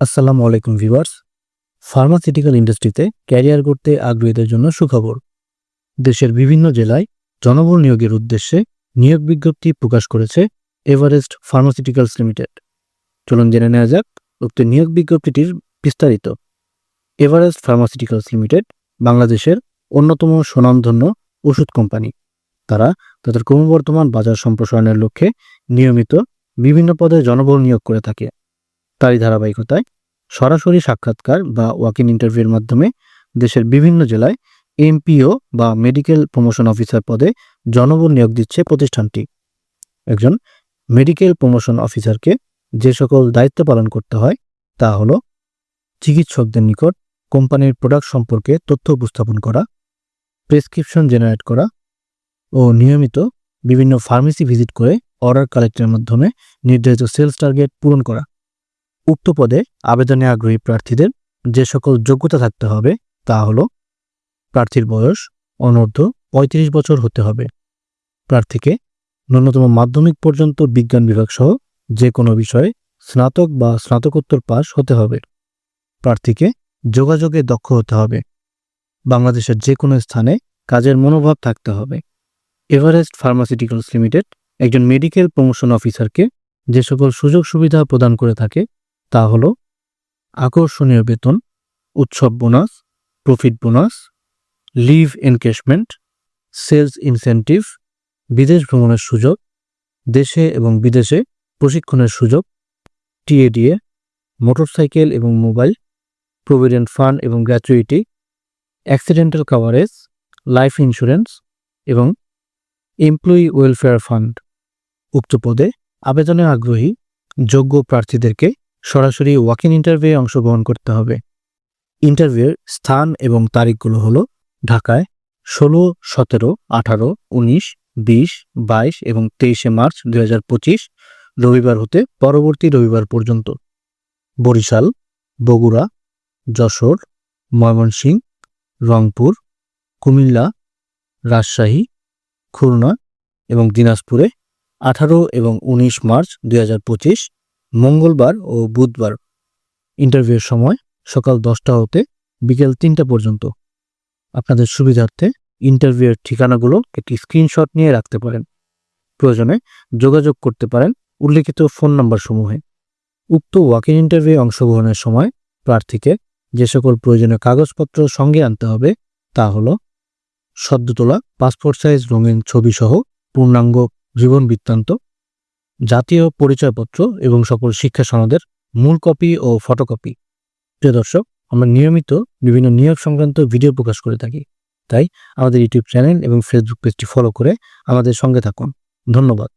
আসসালামু আলাইকুম viewers. Pharmaceutical ইন্ডাস্ট্রিতে ক্যারিয়ার করতে আগ্রহীদের জন্য সুখবর। দেশের বিভিন্ন জেলায় জনবল নিয়োগের উদ্দেশ্যে নিয়োগ বিজ্ঞপ্তি প্রকাশ করেছে এভারেস্ট ফার্মাসিউটিক্যালস লিমিটেড চলুন জেনে নেওয়া যাক উক্ত নিয়োগ বিজ্ঞপ্তিটির বিস্তারিত। এভারেস্ট ফার্মাসিউটিক্যালস লিমিটেড বাংলাদেশের অন্যতম সুনামধন্য ওষুধ কোম্পানি। তারা তাদের ক্রমবর্ধমান বাজার সম্প্রসারণের লক্ষ্যে নিয়মিত বিভিন্ন পদে জনবল নিয়োগ করে থাকে। তারই ধারাবাহিকতায় সরাসরি সাক্ষাৎকার বা ওয়াকিং ইন্টারভিউর মাধ্যমে দেশের বিভিন্ন জেলায় এমপিও বা মেডিকেল প্রমোশন অফিসার পদে জনবল নিয়োগ দিচ্ছে প্রতিষ্ঠানটি। একজন মেডিকেল প্রমোশন অফিসারকে যে সকল দায়িত্ব পালন করতে হয় তা হলো চিকিৎসকদের নিকট কোম্পানির প্রোডাক্ট সম্পর্কে তথ্য উপস্থাপন করা প্রেসক্রিপশন জেনারেট করা ও নিয়মিত বিভিন্ন ফার্মেসি ভিজিট করে অর্ডার কালেক্টের মাধ্যমে নির্ধারিত সেলস টার্গেট পূরণ করা। উক্ত পদে আবেদনে আগ্রহী প্রার্থীদের যে সকল যোগ্যতা থাকতে হবে, তা হল প্রার্থীর বয়স অনূর্ধ্ব পঁয়ত্রিশ বছর হতে হবে। প্রার্থীকে ন্যূনতম মাধ্যমিক পর্যন্ত বিজ্ঞান বিভাগ সহ যে কোনো বিষয়ে স্নাতক বা স্নাতকোত্তর পাস হতে হবে। প্রার্থীকে যোগাযোগে দক্ষ হতে হবে। বাংলাদেশের যে কোনো স্থানে কাজের মনোভাব থাকতে হবে। এভারেস্ট ফার্মাসিউটিক্যালস লিমিটেড একজন মেডিকেল প্রমোশন অফিসারকে যে সকল সুযোগ সুবিধা প্রদান করে থাকে তা হল আকর্ষণীয় বেতন, উৎসব bonus, profit bonus leave encashment sales incentive বিদেশ ভ্রমণের সুযোগ, দেশে এবং বিদেশে প্রশিক্ষণের সুযোগ টিএডিএ মোটরসাইকেল এবং মোবাইল প্রভিডেন্ট ফান্ড এবং gratuity accidental coverage life insurance এবং এমপ্লয়ি ওয়েলফেয়ার ফান্ড উক্ত পদে আবেদনে আগ্রহী, যোগ্য প্রার্থীদেরকে সরাসরি ওয়াক ইন ইন্টারভিউ অংশগ্রহণ করতে হবে। ইন্টারভিউয়ের স্থান এবং তারিখগুলো হলো ঢাকায় ষোলো, সতেরো, আঠারো, উনিশ, বিশ, বাইশ এবং তেইশে মার্চ দুই হাজার পঁচিশ, রবিবার হতে পরবর্তী রবিবার পর্যন্ত। বরিশাল, বগুড়া, যশোর ময়মনসিংহ রংপুর, কুমিল্লা, রাজশাহী, খুলনা এবং দিনাজপুরে আঠারো এবং উনিশ মার্চ দুই হাজার পঁচিশ মঙ্গলবার ও বুধবার ইন্টারভিউয়ের সময় সকাল দশটা হতে বিকেল তিনটা পর্যন্ত। আপনাদের সুবিধার্থে ইন্টারভিউয়ের ঠিকানাগুলো একটি স্ক্রিনশট নিয়ে রাখতে পারেন। প্রয়োজনে যোগাযোগ করতে পারেন উল্লেখিত ফোন নাম্বার সমূহে। উক্ত ওয়াকিং ইন ইন্টারভিউ অংশগ্রহণের সময় প্রার্থীকে যে সকল প্রয়োজনীয় কাগজপত্র সঙ্গে আনতে হবে তা হল সদ্য তোলা পাসপোর্ট সাইজ রঙিন ছবি সহ পূর্ণাঙ্গ জীবন বৃত্তান্ত জাতীয় পরিচয়পত্র এবং সকল শিক্ষা সনদের মূল কপি ও ফটোকপি। প্রিয় দর্শক, আমরা নিয়মিত বিভিন্ন নিয়োগ সংক্রান্ত ভিডিও প্রকাশ করে থাকি। তাই আমাদের ইউটিউব চ্যানেল এবং ফেসবুক পেজটি ফলো করে আমাদের সঙ্গে থাকুন। ধন্যবাদ।